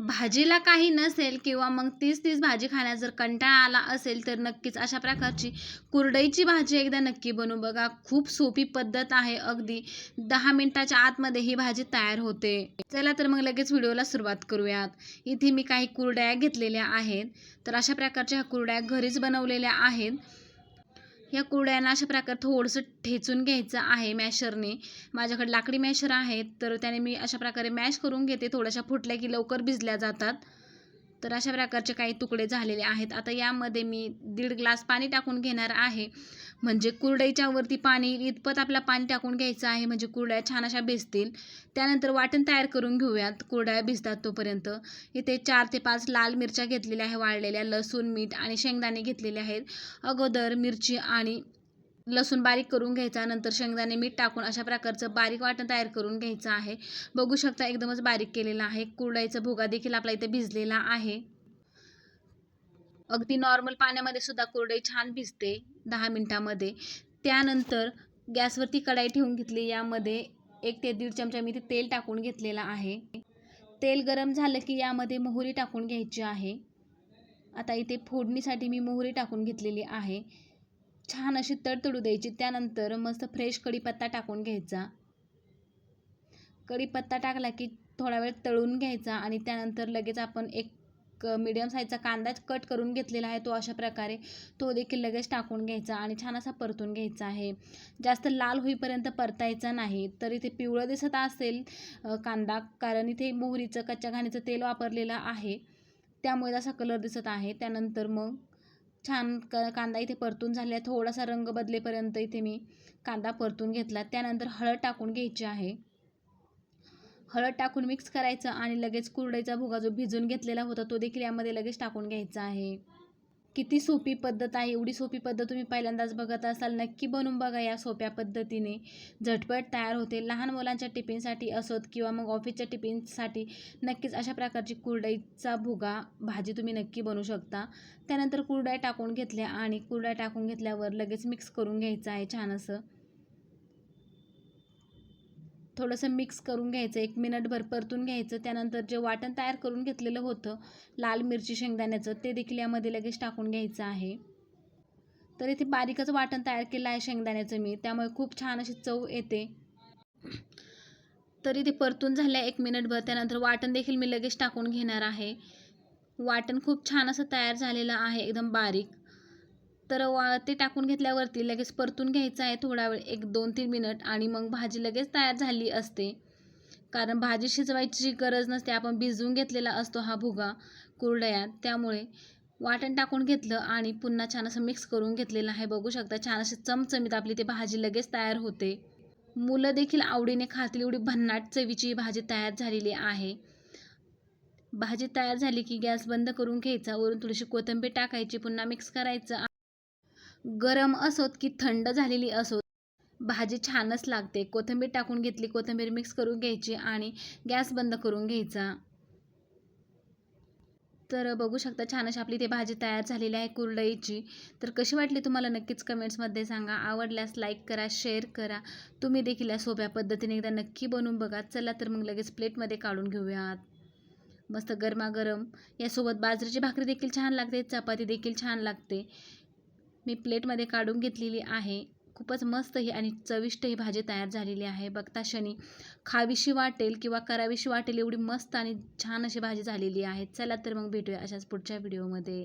भाजीला काही नसेल किंवा मग तीच तीच भाजी खाण्यास जर कंटाळा आला असेल तर नक्कीच अशा प्रकारची कुरडईची भाजी एकदा नक्की बनवू बघा. खूप सोपी पद्धत आहे अगदी. दहा मिनिटाच्या आतमध्ये ही भाजी तयार होते. चला तर मग लगेच व्हिडिओला सुरुवात करूयात. इथे मी काही कुरड्या घेतलेल्या आहेत. तर अशा प्रकारच्या ह्या कुरड्या घरीच बनवलेल्या आहेत. ह्या कुरड्यांना अशा प्रकारे थोडंसं ठेचून घ्यायचं आहे मॅशरने. माझ्याकडे लाकडी मॅशर आहेत तर त्याने मी अशा प्रकारे मॅश करून घेते. थोड्याशा फुटल्या की लवकर भिजल्या जातात. तर अशा प्रकारचे काही तुकडे झालेले आहेत. आता यामध्ये मी दीड ग्लास पाणी टाकून घेणार आहे. म्हणजे कुरडईच्या वरती पाणी इतपत आपला पाणी टाकून घ्यायचं आहे म्हणजे कुरड्या छान अशा भिजतील. त्यानंतर वाटण तयार करून घेऊयात कुरड्या भिजतात तोपर्यंत. इथे चार ते पाच लाल मिरच्या घेतलेल्या आहे वाळलेल्या लसूण मीठ आणि शेंगदाणे घेतलेले आहेत. अगोदर मिरची आणि लसूण बारीक करून घ्यायचा नंतर शेंगदाणे मीठ टाकून अशा प्रकारचं बारीक वाटण तयार करून घ्यायचं आहे. बघू शकता एकदमच बारीक केलेलं आहे. कुरडाईचा भोगा देखील आपला इथे भिजलेला आहे. अगदी नॉर्मल पाण्यामध्ये सुद्धा कोरडे छान भिजते दहा मिनटामध्ये. त्यानंतर गॅसवरती कढाई ठेवून घेतली. यामध्ये एक ते दीड चमचा मी ते तेल टाकून घेतलेलं आहे. तेल गरम झालं की यामध्ये मोहरी टाकून घ्यायची आहे. आता इथे फोडणीसाठी मी मोहरी टाकून घेतलेली आहे. छान अशी तडतडू द्यायची. त्यानंतर मस्त फ्रेश कढीपत्ता टाकून घ्यायचा. कढीपत्ता टाकला की थोडा वेळ तळून घ्यायचा आणि त्यानंतर लगेच आपण एक मीडियम साईजचा कांदा कट करून घेतलेला आहे तो अशा प्रकारे तो देखील लगेच टाकून घ्यायचा आणि छान असा परतून घ्यायचा आहे. जास्त लाल होईपर्यंत परतायचा नाही तर इथे पिवळं दिसत असेल कांदा कारण इथे मोहरीचं कच्च्या घाणीचं तेल वापरलेलं आहे. त्यामुळे असा कलर दिसत आहे. त्यानंतर मग छान क कांदा इथे परतून झाला थोडासा रंग बदलेपर्यंत इथे मी कांदा परतून घेतला. त्यानंतर हळद टाकून घ्यायची आहे. हळद टाकून मिक्स करायचं आणि लगेच कुरडईचा भुगा जो भिजून घेतलेला होता तो देखील यामध्ये लगेच टाकून घ्यायचा आहे. किती सोपी पद्धत आहे एवढी सोपी पद्धत तुम्ही पहिल्यांदाच बघत असाल नक्की बनवून बघा या सोप्या पद्धतीने. झटपट तयार होते. लहान मुलांच्या टिफिनसाठी असोत किंवा मग ऑफिसच्या टिफिनसाठी नक्कीच अशा प्रकारची कुरडईचा भुगा भाजी तुम्ही नक्की बनवू शकता. त्यानंतर कुरड्या टाकून घेतल्या आणि कुरड्या टाकून घेतल्यावर लगेच मिक्स करून घ्यायचं आहे छान असं थोडंसं मिक्स करून घ्यायचं एक मिनटभर परतून घ्यायचं त्यानंतर जे वाटण तयार करून घेतलेलं होतं लाल मिरची शेंगदाण्याचं ते देखील यामध्ये लगेच टाकून घ्यायचं आहे. तर इथे बारीकच वाटण तयार केलं आहे शेंगदाण्याचं मी त्यामुळे खूप छान अशी चव येते. तर इथे परतून झाल्या एक मिनटभर त्यानंतर वाटण देखील मी लगेच टाकून घेणार आहे. वाटण खूप छान असं तयार झालेलं आहे एकदम बारीक. तर वा ते टाकून घेतल्यावरती लगेच परतून घ्यायचं आहे थोडा वेळ एक दोन तीन मिनट आणि मग भाजी लगेच तयार झाली असते. कारण भाजी शिजवायची गरज नसते आपण भिजवून घेतलेला असतो हा भुगा कुरडयात त्यामुळे वाटण टाकून घेतलं आणि पुन्हा छान असं मिक्स करून घेतलेलं आहे. बघू शकता छान असे चमचमीत आपली ती भाजी लगेच तयार होते. मुलं देखील आवडीने खातील एवढी भन्नाट चवीची भाजी तयार झालेली आहे. भाजी तयार झाली की गॅस बंद करून घ्यायचा वरून थोडीशी कोथिंबीर टाकायची पुन्हा मिक्स करायचं गरम असोत की थंड झालेली असोत. भाजी छानच लागते. कोथिंबीर टाकून घेतली कोथिंबीर मिक्स करून घ्यायची आणि गॅस बंद करून घ्यायचा. तर बघू शकता छान अशी आपली ते भाजी तयार झालेली आहे कुरडईची. तर कशी वाटली तुम्हाला? नक्कीच कमेंट्समध्ये सांगा. आवडल्यास लाईक करा शेअर करा. तुम्ही देखील या सोप्या पद्धतीने एकदा नक्की बनवून बघा. चला तर मग लगेच प्लेटमध्ये काढून घेऊयात. मस्त गरमागरम. यासोबत बाजरीची भाकरी देखील छान लागते. चपाती देखील छान लागते. मी प्लेटमध्ये काढून घेतलेली आहे. खूपच मस्त ही आणि चविष्ट ही भाजी तयार झालेली आहे. बघता क्षणी खावीशी वाटेल किंवा करावीशी वाटेल एवढी मस्त आणि छान अशी भाजी झालेली आहे. चला तर मग भेटूया अशाच पुढच्या व्हिडिओमध्ये.